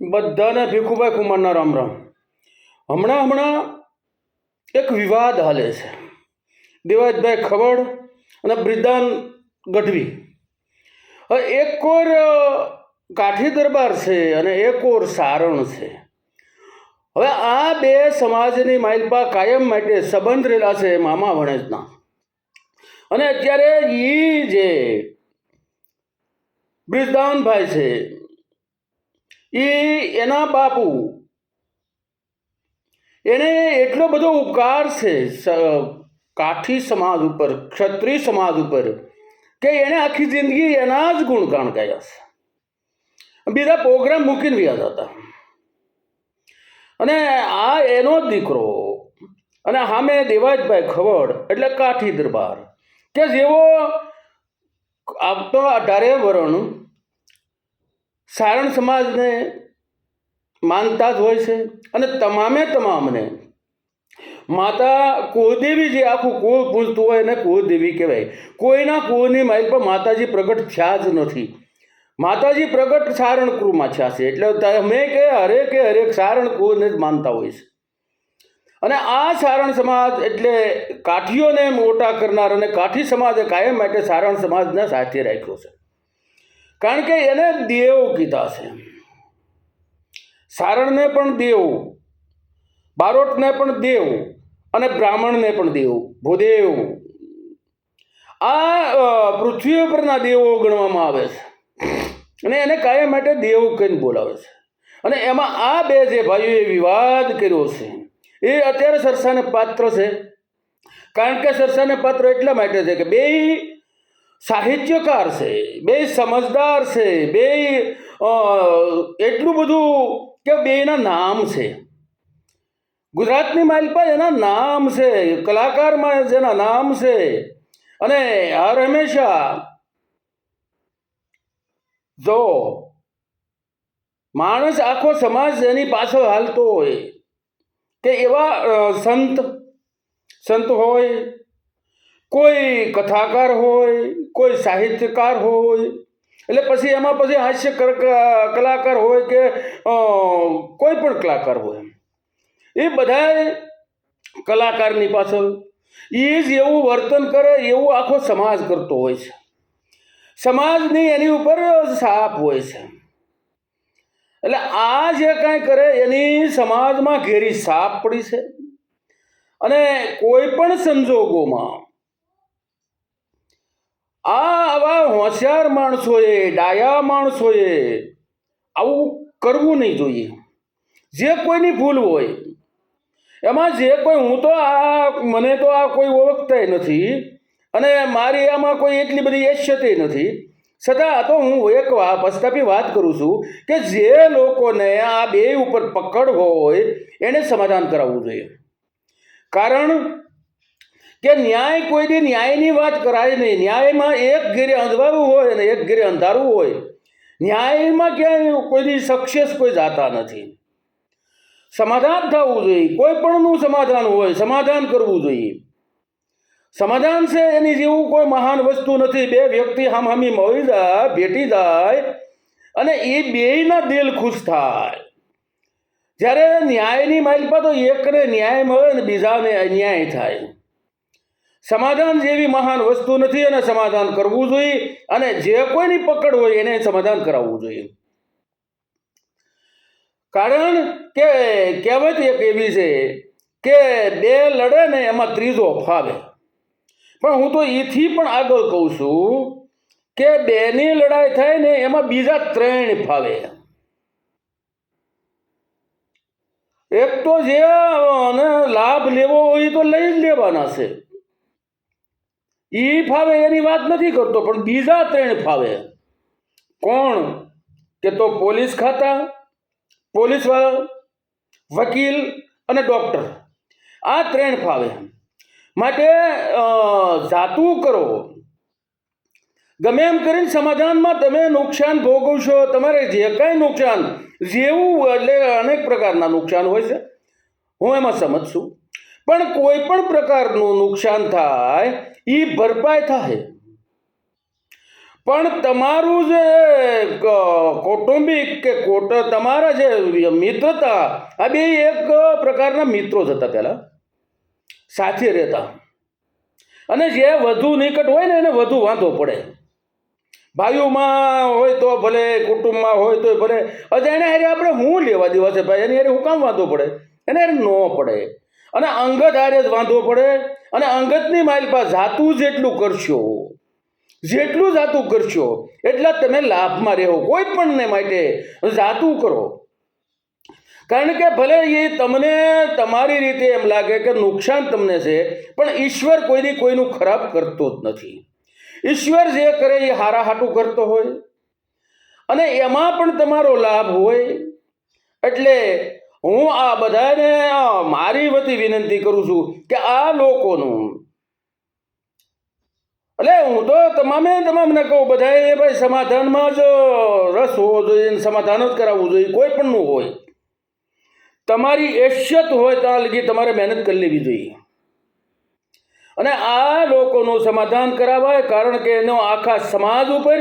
બધાને ભીખુભાઈ કુમારના રામ રામ. હમણાં હમણાં એક વિવાદ હાલે છે. દેવાજભાઈ ખવડ અને બ્રિદાન ગઢવી. હવે એક કોર કાઠી દરબાર છે અને એક કોર સારણ છે. હવે આ બે સમાજની માઇલપા કાયમ માટે સંબંધ રહેલા છે મામા વણેજના. અને અત્યારે ઈ જે બ્રિજદાનભાઈ છે એ એના બાપુ. એને એટલો બધો ઉપકાર છે કાઠી સમાજ ઉપર, ક્ષત્રિય સમાજ ઉપર, કે એણે આખી જિંદગી એના જ ગુણગાન ગાયા છે. બીજા પ્રોગ્રામ મૂકીને વ્યા હતા અને આ એનો જ દીકરો અને સામે દેવાજભાઈ ખવડ, એટલે કાઠી દરબાર, કે જેવો આપતો અઢારે વરણ સારણ સમાજને માનતા જ હોય છે અને તમામે તમામને માતા કુળદેવી જે આખું કુળ પૂજતું હોય એને કુળદેવી કહેવાય. કોઈના કુળની માઇલ પર માતાજી પ્રગટ થયા જ નથી. માતાજી પ્રગટ સારણ કુળમાં થયા છે. એટલે તમે કે હરેકે હરેક સારણ કુળને જ માનતા હોય છે. અને આ સારણ સમાજ એટલે કાઠીઓને મોટા કરનાર અને કાઠી સમાજે કાયમ માટે સારણ સમાજને સાથે રાખ્યો છે. કારણ કે એને દેવ કીધા છે. સારણને પણ દેવ બારોટને પણ દેવ અને બ્રાહ્મણને પણ દેવ ભૂદેવ. આ પૃથ્વી ઉપરના દેવો ગણવામાં આવે છે. અને એને કાયમ માટે દેવ કહીને બોલાવે છે. અને એમાં આ બે જે ભાઈઓએ વિવાદ કર્યો છે, એ અત્યારે સરસાને પાત્ર છે. કારણ કે સરસાને પાત્ર એટલા માટે છે કે બે સાહિત્યકાર છે, બે સમજદાર છે, બે એટલું બધું કે બેના નામ છે. ગુજરાતની માલપા એના નામ છે, કલાકારમાં જેના નામ છે. અને હર હંમેશા જો માણસ આખો સમાજ એની પાછળ હાલતો હોય, કે એવા સંત સંત હોય કોઈ કથાકાર હોય, કોઈ સાહિત્યકાર હોય, એટલે પછી એમાં પછી હાસ્ય કર- કલાકાર હોય કે કોઈ પણ કલાકાર હોય એ બધાય કલાકારની પાછળ એ જ એવું વર્તન કરે, એવું આખો સમાજ કરતો હોય છે. સમાજની એની ઉપર સાપ હોય છે. એટલે આ જે કાંઈ કરે, એની સમાજમાં ઘેરી સાપ પડી છે. અને કોઈ પણ સંજોગોમાં આ આવા હોશિયાર માણસોએ, ડાયા માણસોએ આવું કરવું નહીં જોઈએ. જે કોઈની ભૂલ હોય, એમાં જે કોઈ, હું તો આ, મને તો આ કોઈ ઓળખતાય નથી અને મારી આમાં કોઈ એટલી બધી એશ્યતે નથી. છતાં તો હું એક પસ્તાપી વાત કરું છું કે જે લોકોને આ બે ઉપર પકડ હોય, એને સમાધાન કરાવવું જોઈએ. કારણ કે ન્યાય કોઈ દી ન્યાયની વાત કરાય નહીં. ન્યાયમાં એક ઘેરે અંધવારું હોય અને એક ઘેરે અંધારું હોય. ન્યાયમાં ક્યાંય કોઈ દી સક્સેસ કોઈ જાતા નથી. સમાધાન થવું જોઈએ. કોઈ પણનું સમાધાન હોય, સમાધાન કરવું જોઈએ. સમાધાન છે એની જેવું કોઈ મહાન વસ્તુ નથી. બે વ્યક્તિ હામહામી મળી જાય, ભેટી જાય અને એ બેયના દિલ ખુશ થાય. જ્યારે ન્યાયની માલિકા તો એકને ન્યાય મળે ને બીજાને અન્યાય થાય. સમાધાન જેવી મહાન વસ્તુ નથી અને સમાધાન કરવું જોઈએ અને જે કોઈની પકડ હોય એને સમાધાન કરાવવું જોઈએ. કારણ કે કહેવત એક એવી છે કે બે લડે ને એમાં ત્રીજો ફાવે. પણ હું તો એથી પણ આગળ કહું છું કે બેની લડાઈ થાય ને એમાં બીજા ત્રણ ફાવે. એક તો જે લાભ લેવો હોય તો લઈ જ લેવાના છે. ઈ ફાવે, એની વાત નથી કરતો, પણ બીજા ત્રણ ફાવે. કોણ? કે તો પોલીસ ખાતા, પોલીસ વકીલ અને ડૉક્ટર. આ ત્રણ ફાવે. માટે જાતું કરો. ગમે એમ કરીને સમાધાનમાં તમે નુકસાન ભોગવશો, તમારે જે કાંઈ નુકસાન, જેવું એટલે અનેક પ્રકારના નુકસાન હોય છે. હું એમાં સમજ છું. પણ કોઈ પણ પ્રકારનું નુકસાન થાય એ ભરપાઈ થાય. પણ તમારું જે કૌટુંબિક કે કોટ, તમારા જે મિત્રતા, આ બે એક પ્રકારના મિત્રો જ હતા પહેલાં. સાથે રહેતા. અને જે વધુ નિકટ હોય ને એને વધુ વાંધો પડે. ભાઈઓમાં હોય તો ભલે, કુટુંબમાં હોય તો ભલે. અજાણ્યા હારે આપણે હું લેવા દેવા છે ભાઈ? એની હારે હું કામ વાંધો પડે? એને હારે ન પડે. અને અંગત આરે જ વાંધો પડે અને અંગતની માઇલ પર જાતું જેટલું કરશો. જેટલું જાતું કરશો, એટલા તમે લાભમાં રહો. કોઈ પણને માટે જાતું કરો. કારણ કે ભલે એ તમને તમારી રીતે એમ લાગે કે નુકસાન તમને છે, પણ ઈશ્વર કોઈની કોઈનું ખરાબ કરતો જ નથી. ઈશ્વર જે કરે એ હારા હાટું કરતો હોય. અને એમાં પણ તમારો લાભ હોય. એટલે હું આ બધાને મારી વતી વિનંતી કરું છું કે આ લોકોનું, એટલે હું તો તમામે તમામને કહું, બધાએ ભાઈ સમાધાનમાં જ રસ હોવો જોઈએ સમાધાન જ કરાવવું જોઈએ, કોઈ પણનું હોય. તમારી એશિયત હોય ત્યાં લગી તમારે મહેનત કરી લેવી જોઈએ. અને આ લોકોનું સમાધાન કરાવાય કારણ કે એનો આખા સમાજ ઉપર,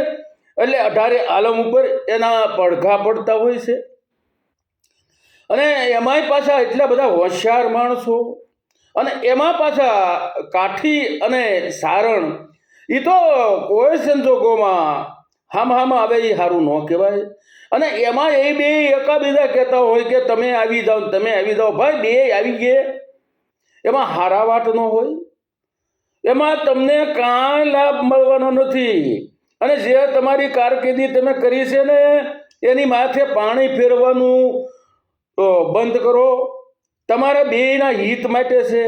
એટલે અઢારે આલમ ઉપર એના પડઘા પડતા હોય છે. અને એમાંય પાછા એટલા બધા હોશિયાર માણસો. અને એમાં પાછા કાઠી અને સારણ એ તો કોઈ સંજોગોમાં હામ હામ આવે એ સારું ન કહેવાય. અને એમાં એ બે એકાબીજા કહેતા હોય કે તમે આવી જાઓ તમે આવી જાઓ. ભાઈ, બે આવી ગયે. એમાં હારા વાટ ન હોય. એમાં તમને કાંઈ લાભ મળવાનો નથી. અને જે તમારી કારકિર્દી તમે કરી છે ને, એની માથે પાણી ફેરવાનું બંધ કરો. તમારા બેયના હિત માટે છે.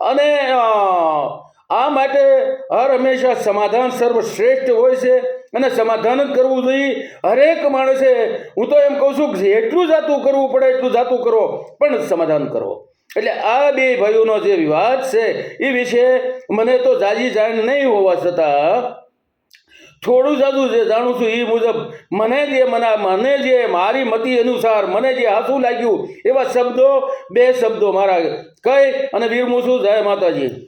અને આ માટે હર હંમેશા સમાધાન સર્વશ્રેષ્ઠ હોય છે અને સમાધાન જ કરવું જોઈએ. હરેક માણસે, હું તો એમ કહું છું કે જેટલું જાતું કરવું પડે એટલું જાતું કરો, પણ સમાધાન કરો. એટલે આ બે ભાઈઓનો જે વિવાદ છે, એ વિશે મને તો જાજી જાણ નહીં હોવા છતાં થોડું જાદું જે જાણું છું એ મુજબ, મને જે મને મને જે મારી મતી અનુસાર, મને જે હાથું લાગ્યું, એવા શબ્દો, બે શબ્દો મારા કહી અને વીરમું છું જય માતાજી.